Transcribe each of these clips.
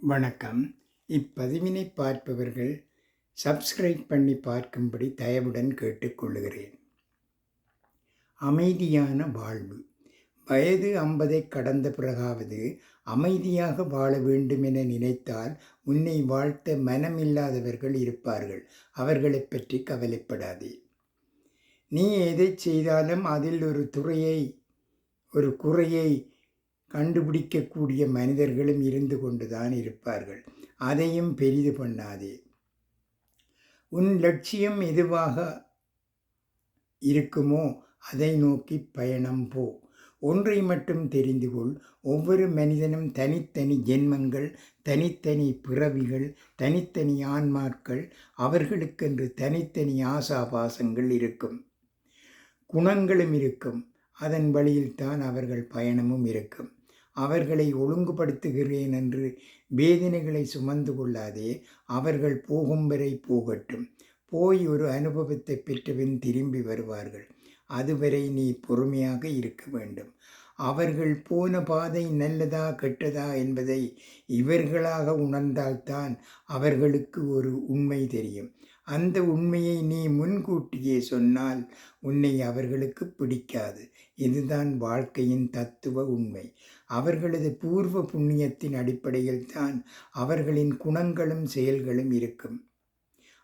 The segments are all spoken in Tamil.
வணக்கம். இப்பதிவினை பார்ப்பவர்கள் சப்ஸ்கிரைப் பண்ணி பார்க்கும்படி தயவுடன் கேட்டுக்கொள்கிறேன். அமைதியான வாழ்வு. வயது ஐம்பதை கடந்த பிறகாவது அமைதியாக வாழ வேண்டும் என நினைத்தால் உன்னை வாழ்த்த மனமில்லாதவர்கள் இருப்பார்கள். அவர்களைப் பற்றி கவலைப்படாதே. நீ எதை செய்தாலும் அதில் ஒரு துறையை ஒரு குறையை கண்டுபிடிக்கக்கூடிய மனிதர்களும் இருந்து கொண்டுதான் இருப்பார்கள். அதையும் பெரிது பண்ணாதே. உன் லட்சியம் எதுவாக இருக்குமோ அதை நோக்கி பயணம் போ. ஒன்றை மட்டும் தெரிந்து கொள். ஒவ்வொரு மனிதனும் தனித்தனி ஜென்மங்கள் தனித்தனி பிறவிகள் தனித்தனி ஆன்மாக்கள் அவர்களுக்கென்று தனித்தனி ஆசாபாசங்கள் இருக்கும். குணங்களும் இருக்கும். அதன் வழியில்தான் அவர்கள் பயணமும் இருக்கும். அவர்களை ஒழுங்குபடுத்துகிறேன் என்று வேதனைகளை சுமந்து கொள்ளாதே அவர்கள் போகும் வரை போகட்டும். போய் ஒரு அனுபவத்தை பெற்றபின் திரும்பி வருவார்கள். அதுவரை நீ பொறுமையாக இருக்க வேண்டும். அவர்கள் போன பாதை நல்லதா கெட்டதா என்பதை இவர்களாக உணர்ந்தால்தான் அவர்களுக்கு ஒரு உண்மை தெரியும். அந்த உண்மையை நீ முன்கூட்டியே சொன்னால் உன்னை அவர்களுக்கு பிடிக்காது. இதுதான் வாழ்க்கையின் தத்துவ உண்மை. அவர்களது பூர்வ புண்ணியத்தின் அடிப்படையில் தான் அவர்களின் குணங்களும் செயல்களும் இருக்கும்.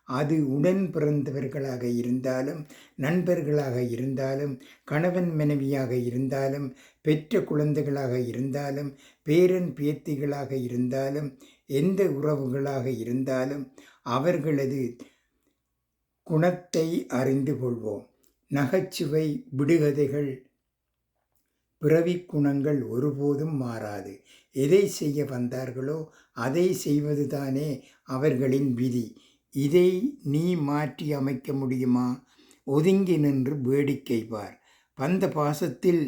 அது உடன் பிறந்தவர்களாக இருந்தாலும் நண்பர்களாக இருந்தாலும் கணவன் மனைவியாக இருந்தாலும் பெற்ற குழந்தைகளாக இருந்தாலும் பேரன் பேத்திகளாக இருந்தாலும் எந்த உறவுகளாக இருந்தாலும் அவர்களது குணத்தை அறிந்து கொள்வோம். நகைச்சுவை விடுகதைகள் பிறவி குணங்கள் ஒருபோதும் மாறாது. எதை செய்ய வந்தார்களோ அதை செய்வதுதானே அவர்களின் விதி. இதை நீ மாற்றி அமைக்க முடியுமா? ஒதுங்கி நின்று வேடிக்கை பார். பந்த பாசத்தில்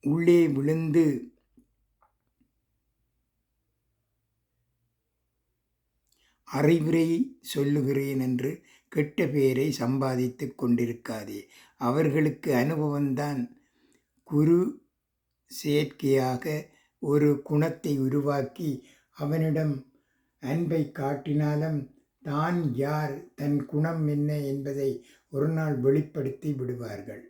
உள்ளே விழுந்து அறிவுரை சொல்லுகிறேன் என்று கெட்ட பெயரை சம்பாதித்து கொண்டிருக்காதே. அவர்களுக்கு அனுபவம்தான் குரு செயற்கையாக ஒரு குணத்தை உருவாக்கி அவனிடம் அன்பை காட்டினாலும் தான் யார் தன் குணம் என்ன என்பதை ஒரு நாள் வெளிப்படுத்தி விடுவார்கள்.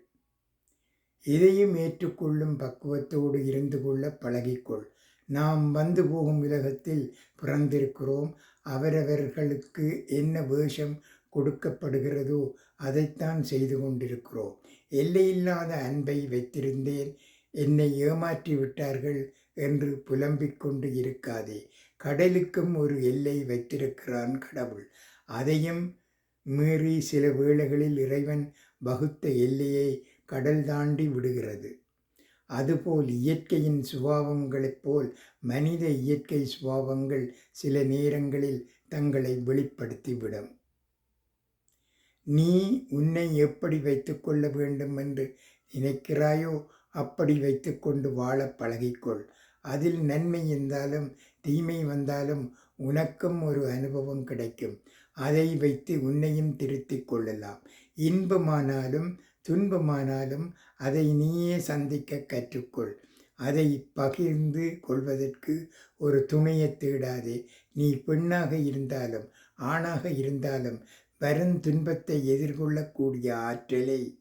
இதையும் ஏற்றுக்கொள்ளும் பக்குவத்தோடு இருந்து கொள்ள பழகிக்கொள். நாம் வந்து போகும் உலகத்தில் பிறந்திருக்கிறோம். அவரவர்களுக்கு என்ன வேஷம் கொடுக்கப்படுகிறதோ அதைத்தான் செய்து கொண்டிருக்கிறோம். எல்லையில்லாத அன்பை வைத்திருந்தேன். என்னை ஏமாற்றி விட்டார்கள் என்று புலம்பிக் கொண்டு இருக்காதே. கடலுக்கும் ஒரு எல்லை வைத்திருக்கிறான் கடவுள். அதையும் மீறி சில வேளைகளில் இறைவன் வகுத்த எல்லையை கடல் தாண்டி விடுகிறது. அதுபோல் இயற்கையின் சுபாவங்களைப் போல் மனித இயற்கை சுபாவங்கள் சில நேரங்களில் தங்களை வெளிப்படுத்திவிடும். நீ உன்னை எப்படி வைத்துக்கொள்ள வேண்டும் என்று நினைக்கிறாயோ அப்படி வைத்துக்கொண்டு வாழ பழகிக்கொள். அதில் நன்மை இருந்தாலும் தீமை வந்தாலும் உனக்கும் ஒரு அனுபவம் கிடைக்கும். அதை வைத்து உன்னையும் திருத்திக் கொள்ளலாம். இன்பமானாலும் துன்பமானாலும் அதை நீயே சந்திக்க கற்றுக்கொள். அதை பகிர்ந்து கொள்வதற்கு ஒரு துணையை தேடாதே. நீ பெண்ணாக இருந்தாலும் ஆணாக இருந்தாலும் வரும் துன்பத்தை எதிர்கொள்ளக்கூடிய ஆற்றலை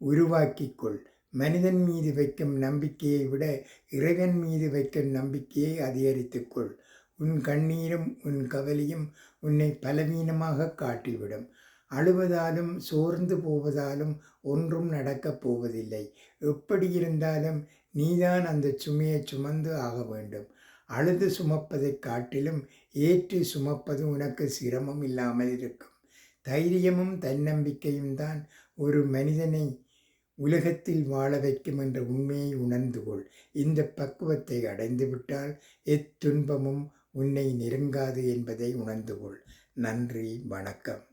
உருவாக்கிக்கொள் மனிதன் மீது வைக்கும் நம்பிக்கையை விட இறைவன் மீது வைக்கும் நம்பிக்கையை அதிகரித்துக்கொள். உன் கண்ணீரும் உன் கவலையும் உன்னை பலவீனமாக காட்டிவிடும். அழுவதாலும் சோர்ந்து போவதாலும் ஒன்றும் நடக்கப் போவதில்லை. எப்படி இருந்தாலும் நீதான் அந்த சுமையை சுமந்து ஆக வேண்டும். அழுது சுமப்பதைக் காட்டிலும் ஏற்று சுமப்பது உனக்கு சிரமம் இல்லாமல் இருக்கும். தைரியமும் தன்னம்பிக்கையும் தான் ஒரு மனிதனை உலகத்தில் வாழ வைக்கும் என்ற உண்மையை உணர்ந்து கொள். இந்த பக்குவத்தை அடைந்துவிட்டால் எத்துன்பமும் உன்னை நெருங்காது என்பதை உணர்ந்து கொள். நன்றி வணக்கம்.